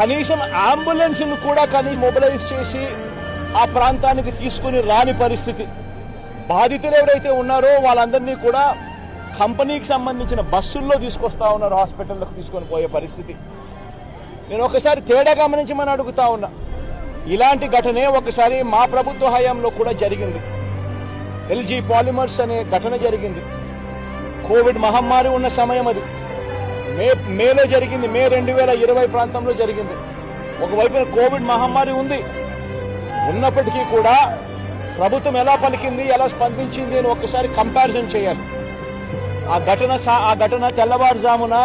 కనీసం అంబులెన్స్ను కూడా కనీసం మొబిలైజ్ చేసి ఆ ప్రాంతానికి తీసుకుని రాని పరిస్థితి. బాధితులు ఎవరైతే ఉన్నారో వాళ్ళందరినీ కూడా కంపెనీకి సంబంధించిన బస్సుల్లో తీసుకొస్తా ఉన్నారు హాస్పిటల్లోకి తీసుకొని పోయే పరిస్థితి. నేను ఒకసారి తేడా గమనించమని అడుగుతా ఉన్నా. ఇలాంటి ఘటనే ఒకసారి మా ప్రభుత్వ హయాంలో కూడా జరిగింది. ఎల్జీ పాలిమర్స్ అనే ఘటన జరిగింది. కోవిడ్ మహమ్మారి ఉన్న సమయం అది. మే మేలో జరిగింది మే రెండు వేల ఇరవై ప్రాంతంలో జరిగింది. ఒకవైపున కోవిడ్ మహమ్మారి ఉంది. ఉన్నప్పటికీ కూడా ప్రభుత్వం ఎలా పలికింది ఎలా స్పందించింది అని ఒక్కసారి కంపారిజన్ చేయాలి. ఆ ఘటన ఆ ఘటన తెల్లవారుజామున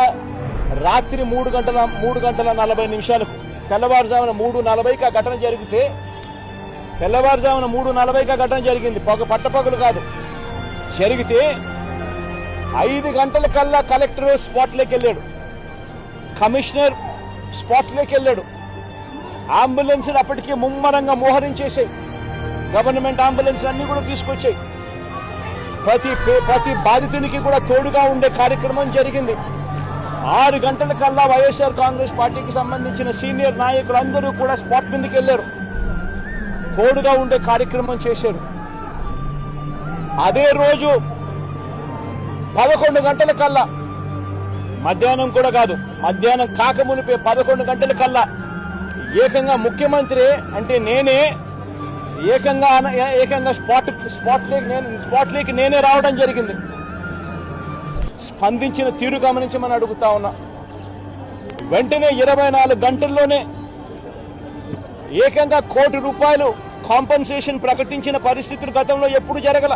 రాత్రి మూడు గంటల మూడు గంటల నలభై నిమిషాలకు తెల్లవారుజామున మూడు నలభైకి ఆ ఘటన జరిగితే తెల్లవారుజామున మూడు నలభైకి ఆ ఘటన జరిగింది. పొగ పట్టపగలు కాదు. జరిగితే ఐదు గంటల కల్లా కలెక్టర్ స్పాట్లోకి వెళ్ళాడు. కమిషనర్ స్పాట్లోకి వెళ్ళాడు. అంబులెన్స్ అప్పటికే ముమ్మరంగా మోహరించేసాయి గవర్నమెంట్ అంబులెన్స్ అన్ని కూడా తీసుకొచ్చాయి. ప్రతి ప్రతి బాధితునికి కూడా తోడుగా ఉండే కార్యక్రమం జరిగింది. ఆరు గంటల కల్లా వైఎస్ఆర్ కాంగ్రెస్ పార్టీకి సంబంధించిన సీనియర్ నాయకులందరూ కూడా స్పాట్ మీదకి వెళ్ళారు. తోడుగా ఉండే కార్యక్రమం చేశారు. అదే రోజు పదకొండు గంటల కల్లా. మధ్యాహ్నం కూడా కాదు మధ్యాహ్నం కాకమునిపే పదకొండు గంటల కల్లా. ఏకంగా ముఖ్యమంత్రి అంటే నేనే ఏకంగా ఏకంగా స్పాట్ స్పాట్ లేక్ నేను స్పాట్ లేక్ నేనే రావడం జరిగింది. స్పందించిన తీరు గమనించమని అడుగుతా ఉన్నా. వెంటనే ఇరవై నాలుగు గంటల్లోనే ఏకంగా కోటి రూపాయలు కాంపన్సేషన్ ప్రకటించిన పరిస్థితులు గతంలో ఎప్పుడు జరగల.